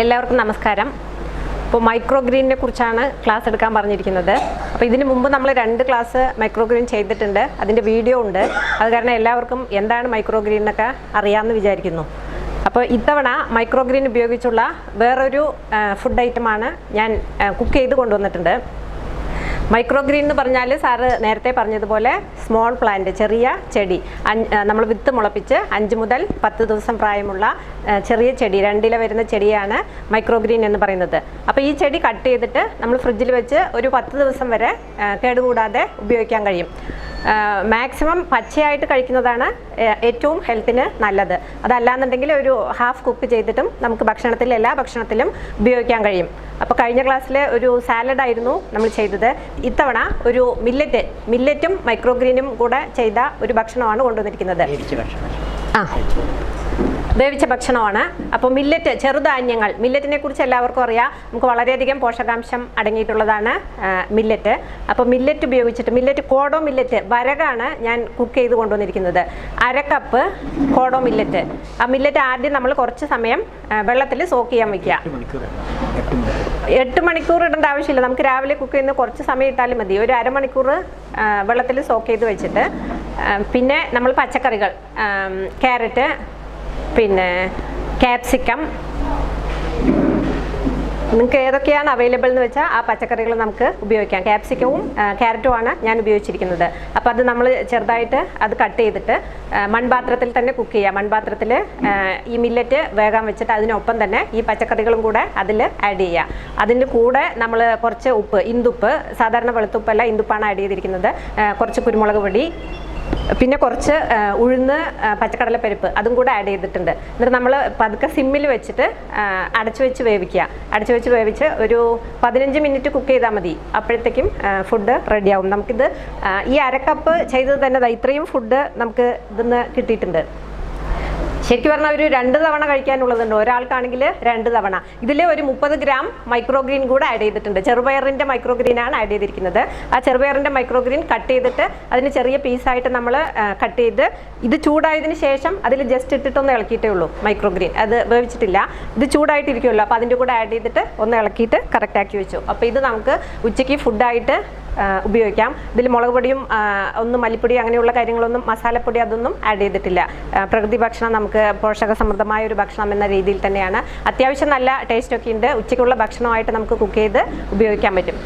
എല്ലാവർക്കും നമസ്കാരം. ഇപ്പോൾ മൈക്രോ ഗ്രീനിനെ കുറിച്ചാണ് ക്ലാസ് എടുക്കാൻ പറഞ്ഞിരിക്കുന്നത്. അപ്പോൾ ഇതിന് മുമ്പ് നമ്മൾ രണ്ട് ക്ലാസ് മൈക്രോ ഗ്രീൻ ചെയ്തിട്ടുണ്ട്. അതിന്റെ വീഡിയോ ഉണ്ട്. അത് കാരണം എല്ലാവർക്കും എന്താണ് മൈക്രോ ഗ്രീൻ എന്നൊക്കെ അറിയാമെന്ന് വിചാരിക്കുന്നു. അപ്പോൾ ഇത്തവണ മൈക്രോ ഗ്രീൻ ഉപയോഗിച്ചുള്ള വേറൊരു ഫുഡ് ഐറ്റമാണ് ഞാൻ കുക്ക് ചെയ്ത് കൊണ്ടുവന്നിട്ടുണ്ട്. മൈക്രോ ഗ്രീൻ എന്ന് പറഞ്ഞാൽ സാറ് നേരത്തെ പറഞ്ഞതുപോലെ സ്മോൾ പ്ലാന്റ് ചെറിയ ചെടി. നമ്മൾ വിത്ത് മുളപ്പിച്ച് അഞ്ച് മുതൽ പത്ത് ദിവസം പ്രായമുള്ള ചെറിയ ചെടി രണ്ടില വരുന്ന ചെടിയാണ് മൈക്രോ ഗ്രീൻ എന്ന് പറയുന്നത്. അപ്പോൾ ഈ ചെടി കട്ട് ചെയ്തിട്ട് നമ്മൾ ഫ്രിഡ്ജിൽ വെച്ച് ഒരു പത്ത് ദിവസം വരെ കേടുകൂടാതെ ഉപയോഗിക്കാൻ കഴിയും. മാക്സിമം പച്ചയായിട്ട് കഴിക്കുന്നതാണ് ഏറ്റവും ഹെൽത്തിന് നല്ലത്. അതല്ലാന്നുണ്ടെങ്കിൽ ഒരു ഹാഫ് കുക്ക് ചെയ്തിട്ടും നമുക്ക് ഭക്ഷണത്തിൽ എല്ലാ ഭക്ഷണത്തിലും ഉപയോഗിക്കാൻ കഴിയും. അപ്പോൾ കഴിഞ്ഞ ക്ലാസ്സിൽ ഒരു സാലഡ് ആയിരുന്നു നമ്മൾ ചെയ്തത്. ഇത്തവണ ഒരു മില്ലറ്റ് മില്ലറ്റും മൈക്രോഗ്രീനും കൂടെ ചെയ്ത ഒരു ഭക്ഷണമാണ് കൊണ്ടുവന്നിരിക്കുന്നത്. ആ. വേവിച്ച ഭക്ഷണമാണ്. അപ്പോൾ മില്ലറ്റ് ചെറുധാന്യങ്ങൾ. മില്ലറ്റിനെ കുറിച്ച് എല്ലാവർക്കും അറിയാം. നമുക്ക് വളരെയധികം പോഷകാംശം അടങ്ങിയിട്ടുള്ളതാണ് മില്ലറ്റ് അപ്പോൾ മില്ലറ്റ് ഉപയോഗിച്ചിട്ട് മില്ലറ്റ് കോഡോ മില്ലറ്റ് വരകാണ് ഞാൻ കുക്ക് ചെയ്ത് കൊണ്ടുവന്നിരിക്കുന്നത്. അര കപ്പ് കോഡോ മില്ലറ്റ് ആ മില്ലറ്റ് ആദ്യം നമ്മൾ കുറച്ച് സമയം വെള്ളത്തിൽ സോക്ക് ചെയ്യാൻ വയ്ക്കുക എട്ട് മണിക്കൂർ ഇടേണ്ട ആവശ്യമില്ല. നമുക്ക് രാവിലെ കുക്ക് ചെയ്യുന്ന കുറച്ച് സമയം ഇട്ടാലും മതി. ഒരു അരമണിക്കൂർ വെള്ളത്തിൽ സോക്ക് ചെയ്ത് വെച്ചിട്ട് പിന്നെ നമ്മൾ പച്ചക്കറികൾ ക്യാരറ്റ് പിന്നെ ക്യാപ്സിക്കം നിങ്ങൾക്ക് ഏതൊക്കെയാണ് അവൈലബിൾ എന്ന് വെച്ചാൽ ആ പച്ചക്കറികൾ നമുക്ക് ഉപയോഗിക്കാം. ക്യാപ്സിക്കവും ക്യാരറ്റുമാണ് ഞാൻ ഉപയോഗിച്ചിരിക്കുന്നത്. അപ്പോൾ അത് നമ്മൾ ചെറുതായിട്ട് അത് കട്ട് ചെയ്തിട്ട് മൺപാത്രത്തിൽ തന്നെ കുക്ക് ചെയ്യാം. മൺപാത്രത്തിൽ ഈ മില്ലറ്റ് വേഗം വെച്ചിട്ട് അതിനൊപ്പം തന്നെ ഈ പച്ചക്കറികളും കൂടെ അതിൽ ആഡ് ചെയ്യാം. അതിന്റെ കൂടെ നമ്മൾ കുറച്ച് ഉപ്പ് ഇന്തുപ്പ് സാധാരണ വെളുത്തുപ്പല്ല ഇന്തുപ്പാണ് ആഡ് ചെയ്തിരിക്കുന്നത്. കുറച്ച് കുരുമുളക് പൊടി പിന്നെ കുറച്ച് ഉഴുന്ന് പച്ചക്കടലപ്പരിപ്പ് അതും കൂടെ ആഡ് ചെയ്തിട്ടുണ്ട്. എന്നിട്ട് നമ്മൾ പതുക്കെ സിമ്മിൽ വെച്ചിട്ട് അടച്ചു വെച്ച് വേവിക്കുക. അടച്ചു വെച്ച് വേവിച്ച് ഒരു പതിനഞ്ച് മിനിറ്റ് കുക്ക് ചെയ്താൽ മതി. അപ്പോഴത്തേക്കും ഫുഡ് റെഡിയാവും നമുക്കിത് ഈ അരക്കപ്പ് ചെയ്തത് തന്നെ ഇത്രയും ഫുഡ് നമുക്ക് ഇതിന്ന് കിട്ടിയിട്ടുണ്ട്. ശരിക്കും പറഞ്ഞാൽ ഒരു രണ്ട് തവണ കഴിക്കാനുള്ളതുണ്ട്. ഒരാൾക്കാണെങ്കിൽ രണ്ട് തവണ. ഇതിൽ ഒരു മുപ്പത് ഗ്രാം മൈക്രോഗ്രീൻ കൂടെ ആഡ് ചെയ്തിട്ടുണ്ട്. ചെറുപയറിന്റെ മൈക്രോഗ്രീൻ ആണ് ആഡ് ചെയ്തിരിക്കുന്നത്. ആ ചെറുപയറിന്റെ മൈക്രോഗ്രീൻ കട്ട് ചെയ്തിട്ട് അതിന് ചെറിയ പീസായിട്ട് നമ്മൾ കട്ട് ചെയ്ത് ഇത് ചൂടായതിന് ശേഷം അതിൽ ജസ്റ്റ് ഇട്ടിട്ടൊന്ന് ഇളക്കിയിട്ടേ ഉള്ളൂ മൈക്രോഗ്രീൻ അത് വേവിച്ചിട്ടില്ല. ഇത് ചൂടായിട്ടിരിക്കുമല്ലോ അപ്പോൾ അതിന്റെ കൂടെ ആഡ് ചെയ്തിട്ട് ഒന്ന് ഇളക്കിയിട്ട് കറക്റ്റാക്കി വെച്ചു. അപ്പോൾ ഇത് നമുക്ക് ഉച്ചയ്ക്ക് ഫുഡായിട്ട് ഉപയോഗിക്കാം. ഇതിൽ മുളക് പൊടിയും ഒന്നും മല്ലിപ്പൊടി അങ്ങനെയുള്ള കാര്യങ്ങളൊന്നും മസാലപ്പൊടി അതൊന്നും ആഡ് ചെയ്തിട്ടില്ല. പ്രകൃതി ഭക്ഷണം നമുക്ക് പോഷക സമൃദ്ധമായ ഒരു ഭക്ഷണം എന്ന രീതിയിൽ തന്നെയാണ്. അത്യാവശ്യം നല്ല ടേസ്റ്റ് ഒക്കെ ഉണ്ട്. ഉച്ചയ്ക്കുള്ള ഭക്ഷണമായിട്ട് നമുക്ക് കുക്ക് ചെയ്ത് ഉപയോഗിക്കാൻ പറ്റും.